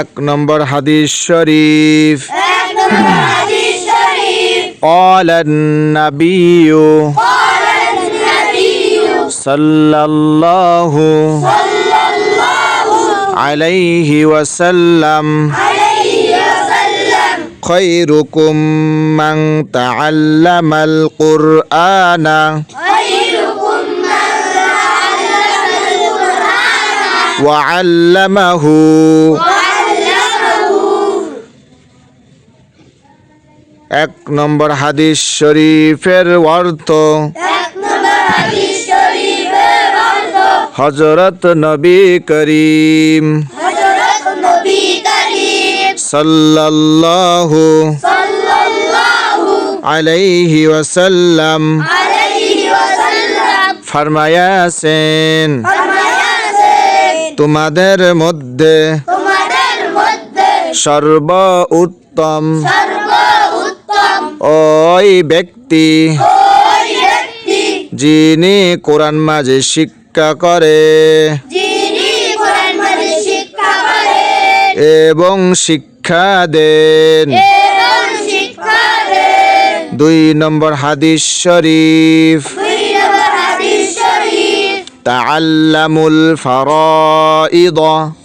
এক নম্বর হাদিস শরীফ এক নম্বর হাদিস শরীফ قال النبي قال النبي صلى الله صلى الله عليه وسلم عليه وسلم خيركم من تعلم القرآن خيركم من تعلم القرآن وعلمه وعلمه এক নম্বর হাদিস শরীফের অর্থ হজরত নবী করিম সাল্লাল্লাহু আলাইহি ওয়াসাল্লাম ফরমায়াছেন, তোমাদের মধ্যে সর্ব উত্তম ওই ব্যক্তি ওই ব্যক্তি যিনি কোরআন মাঝে শিক্ষা করে যিনি কোরআন মাঝে শিক্ষা করেন এবং শিক্ষা দেন এবং শিক্ষা দেন দুই নম্বর হাদিস শরীফ দুই নম্বর হাদিস শরীফ তাআল্লামুল ফারাইদ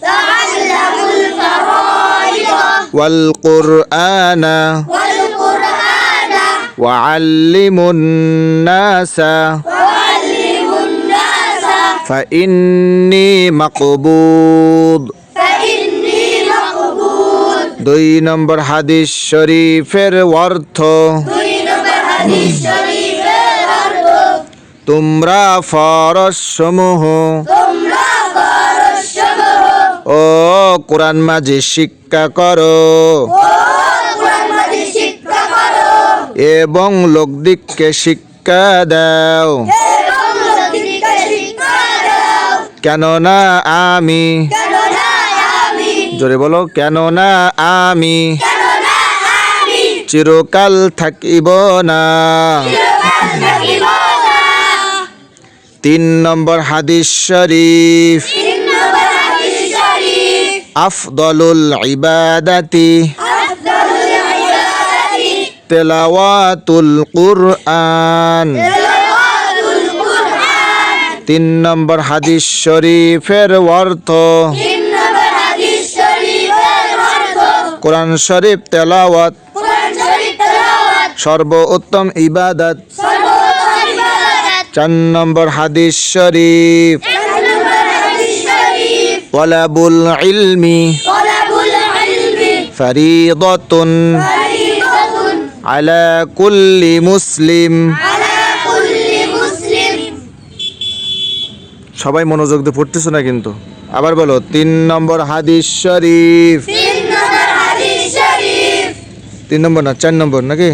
তাআল্লামুল ফারাইদ ওয়াল কুরআন والقرآن وعلموا الناس وعلموا الناس فإني مقبوض فإني مقبول দুই নম্বর হাদিস শরীফের অর্থ দুই নম্বর হাদিস শরীফের অর্থ তোমরা ফরজ সমূহ তোমরা পরশমহ ও কোরআন মাঝে শিক্ষা করো এবং লোকদিককে শিক্ষা দাও। কেননা আমি জোরে বলো, কেননা আমি চিরকাল থাকিব না। তিন নম্বর হাদিস শরীফ। আফদলুল ইবাদাতি। তেলাওয়াতুল কুরআন। তিন নম্বর হাদিস শরীফের অর্থ। কোরআন শরীফ তেলাওয়াত। তেলাওয়াত সর্বোত্তম ইবাদত। চার নম্বর হাদিস শরীফ। ওয়ালাবুল ইলমি। ফরিদতুন। আলা কুল্লি মুসলিম। সবাই মনোযোগ দিয়ে পড়তেছো না কিন্তু। আবার বলো, তিন নম্বর হাদিস শরীফ। তিন নম্বর না, চার নম্বর নাকি?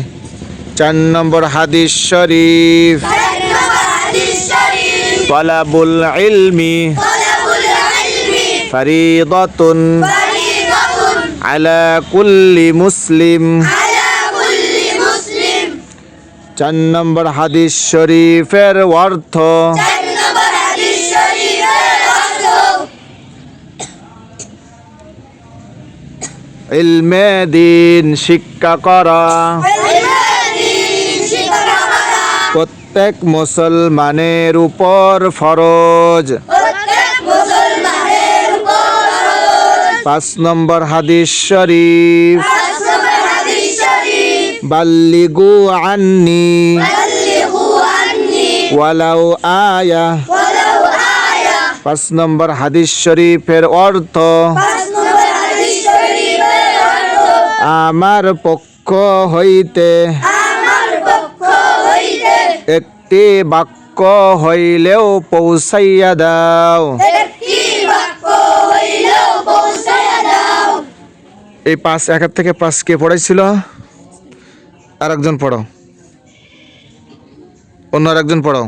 চার নম্বর হাদিস শরীফ। তলাবুল ইলমি। ফরিদতুন। আলা কুল্লি মুসলিম। চার নম্বর হাদিস শরীফের অর্থ। ইলমে দিন শিক্ষা করা। প্রত্যেক মুসলমানের উপর ফরজ। পাঁচ নম্বর হাদিস শরীফ পাঁচ নম্বর হাদিস শরীফ বাল্লিগু আন্নি। ওয়ালাউ আয়া। পাঁচ নম্বর হাদিস শরীফের অর্থ আমার পক্ষ হইতে আমার পক্ষ হইতে একটি বাক্য হইলেও পৌঁছাইয়া দাও। একটি বাক্য হইলেও পৌঁছায়া দাও। এই পাঁচ একের থেকে পাঁচ কে পড়াইছিল? আর একজন পড়াও। অন্য আর একজন পড়াও।